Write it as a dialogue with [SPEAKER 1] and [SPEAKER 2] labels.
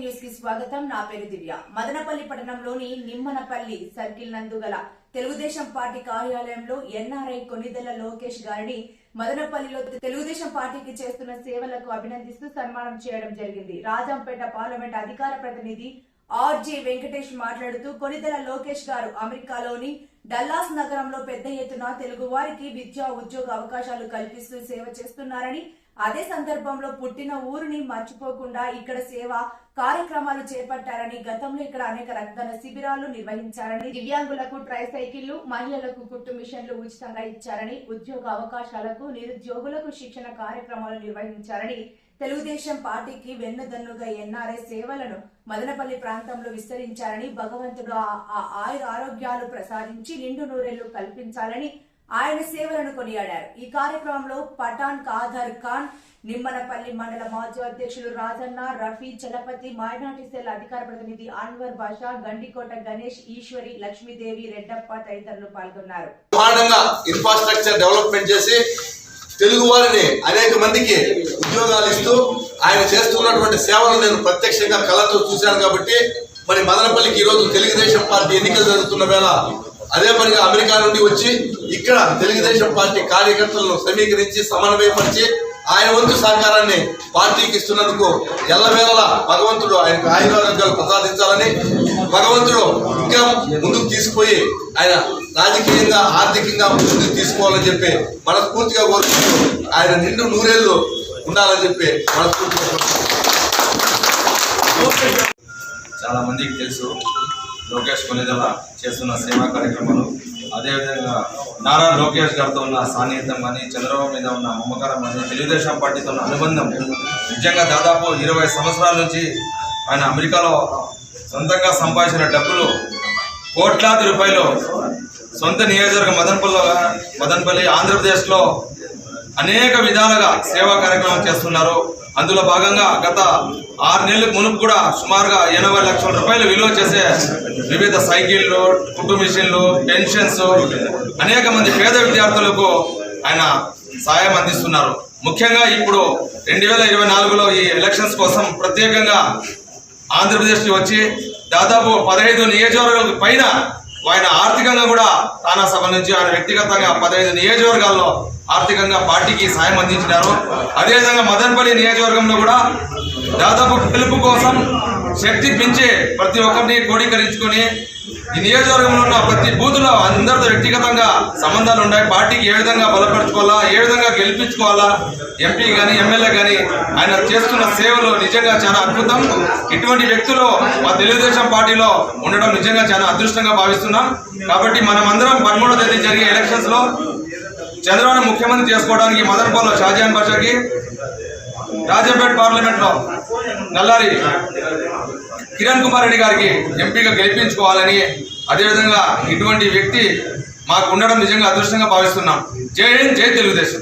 [SPEAKER 1] న్యూస్కి స్వాగతం. నా పేరు దివ్య. మదనపల్లి పట్టణంలోని నిమ్మనపల్లి సర్కిల్ నందు గల తెలుగుదేశం పార్టీ కార్యాలయంలో ఎన్ఆర్ఐ కొనిదెల లోకేష్ గారిని మదనపల్లిలో తెలుగుదేశం పార్టీకి చేస్తున్న సేవలకు అభినందిస్తూ సన్మానం చేయడం జరిగింది. రాజంపేట పార్లమెంట్ అధికార ప్రతినిధి ఆర్జే వెంకటేష్ మాట్లాడుతూ కొనిదెల లోకేష్ గారు అమెరికాలోని డల్లాస్ నగరంలో పెద్ద ఎత్తున తెలుగు వారికి విద్యా ఉద్యోగ అవకాశాలు కల్పిస్తూ సేవ చేస్తున్నారని అదే సందర్భంలో పుట్టిన ఊరిని మర్చిపోకుండా ఇక్కడ సేవ కార్యక్రమాలు చేపట్టారని గతంలో ఇక్కడ అనేక రక్తదాన శిబిరాలు నిర్వహించారని దివ్యాంగులకు ట్రై సైకిళ్ళు మహిళలకు కుట్టు మిషన్లు ఉచితంగా ఇచ్చారని ఉద్యోగ అవకాశాలకు నిరుద్యోగులకు శిక్షణ కార్యక్రమాలు నిర్వహించారని తెలుగుదేశం పార్టీకి వెన్నుదన్నుగా ఎన్ఆర్ఐ సేవలను మదనపల్లి ప్రాంతంలో విస్తరించారని భగవంతుడు ఆ- ఆయుర ఆరోగ్యాలు ప్రసాదించి నిండు నూరెళ్ళు కల్పించాలని ఆయన సేవలను కొనియాడారు. ఈ కార్యక్రమంలో పఠాన్ కాదర్ ఖాన్ నిమ్మనపల్లి మండల మాజీ అధ్యక్షులు రాజన్న రఫీ చలపతి మైనార్టీ సెల్ అధికార ప్రతినిధి అన్వర్ బాషా గండికోట గణేష్ ఈశ్వరి లక్ష్మీదేవి రెడ్డప్ప తదితరులు పాల్గొన్నారు.
[SPEAKER 2] ఇన్ఫ్రాస్ట్రక్చర్ డెవలప్మెంట్ చేసి తెలుగు వారిని అనేక మందికి ఉద్యోగాలు ఇస్తూ ఆయన చేస్తున్నటువంటి సేవలు నేను ప్రత్యక్షంగా కళతో చూశాను కాబట్టి మరి మదనపల్లికి ఈరోజు తెలుగుదేశం పార్టీ ఎన్నికలు జరుగుతున్న వేళ అదే పనిగా అమెరికా నుండి వచ్చి ఇక్కడ తెలుగుదేశం పార్టీ కార్యకర్తలను సమీకరించి సమన్వయపరిచి ఆయన వంతు సహకారాన్ని పార్టీకి ఇస్తున్నందుకు ఎల్లవేళలా భగవంతుడు ఆయనకు ఆయుర్వేదాలు ప్రసాదించాలని భగవంతుడు ఇంకా ముందుకు తీసుకుపోయి ఆయన రాజకీయంగా ఆర్థికంగా ముందుకు తీసుకోవాలని చెప్పి మనస్ఫూర్తిగా కోరుకుంటూ ఆయన నిండు నూరేళ్ళు ఉండాలని చెప్పి మనస్ఫూర్తిగా
[SPEAKER 3] చాలా మందికి తెలుసు. లోకేష్ కొనిదల చేస్తున్న సేవా కార్యక్రమాలు అదేవిధంగా నారా లోకేష్ గారితో ఉన్న సాన్నిహిత్యం కానీ చంద్రబాబు మీద ఉన్న మమకారం కానీ తెలుగుదేశం పార్టీతో ఉన్న అనుబంధం నిజంగా దాదాపు ఇరవై సంవత్సరాల నుంచి ఆయన అమెరికాలో సొంతంగా సంపాదించిన డబ్బులు కోట్లాది రూపాయలు సొంత నియోజకవర్గం మదనపల్లిలో మదనపల్లి ఆంధ్రప్రదేశ్లో అనేక విధాలుగా సేవా కార్యక్రమం చేస్తున్నారు. అందులో భాగంగా గత ఆరు నెలలకు మునుపు కూడా సుమారుగా ఎనభై లక్షల రూపాయలు విలువ చేసే వివిధ సైకిళ్ళు కుట్టు మిషన్లు పెన్షన్స్ అనేక మంది పేద విద్యార్థులకు ఆయన సాయం అందిస్తున్నారు. ముఖ్యంగా ఇప్పుడు రెండు వేల ఇరవై నాలుగులో ఈ ఎలక్షన్స్ కోసం ప్రత్యేకంగా ఆంధ్రప్రదేశ్కి వచ్చి దాదాపు పదహైదు నియోజకవర్గాలకు పైన ఆయన ఆర్థికంగా కూడా తానా సభ నుంచి ఆయన వ్యక్తిగతంగా పదహైదు నియోజకవర్గాల్లో ఆర్థికంగా పార్టీకి సాయం అందించినారు. అదేవిధంగా మదనపల్లి నియోజకవర్గంలో కూడా దాదాపు పిలుపు కోసం శక్తి పెంచి ప్రతి ఒక్కరిని క్రోడీకరించుకొని ఈ నియోజకవర్గంలో ఉన్న ప్రతి బూత్లో అందరితో వ్యక్తిగతంగా సంబంధాలు ఉన్నాయి పార్టీకి ఏ విధంగా బలపరచుకోవాలా ఏ విధంగా గెలిపించుకోవాలా ఎంపీ కానీ ఎమ్మెల్యే కానీ ఆయన చేస్తున్న సేవలు నిజంగా చాలా అద్భుతం. ఇటువంటి వ్యక్తులు మా తెలుగుదేశం పార్టీలో ఉండడం నిజంగా చాలా అదృష్టంగా భావిస్తున్నాం. కాబట్టి మనమందరం పదమూడో తేదీ జరిగే ఎలక్షన్స్లో చంద్రబాబు ముఖ్యమంత్రి చేసుకోవడానికి మదనపల్లిలో షాజహాన్ బాషాకి రాజంపేట పార్లమెంట్లో నల్లారి కిరణ్ కుమార్ రెడ్డి గారికి ఎంపీగా గెలిపించుకోవాలని అదేవిధంగా ఇటువంటి వ్యక్తి మాకు ఉండడం నిజంగా అదృష్టంగా భావిస్తున్నాం. జై హింద్ జై తెలుగుదేశం.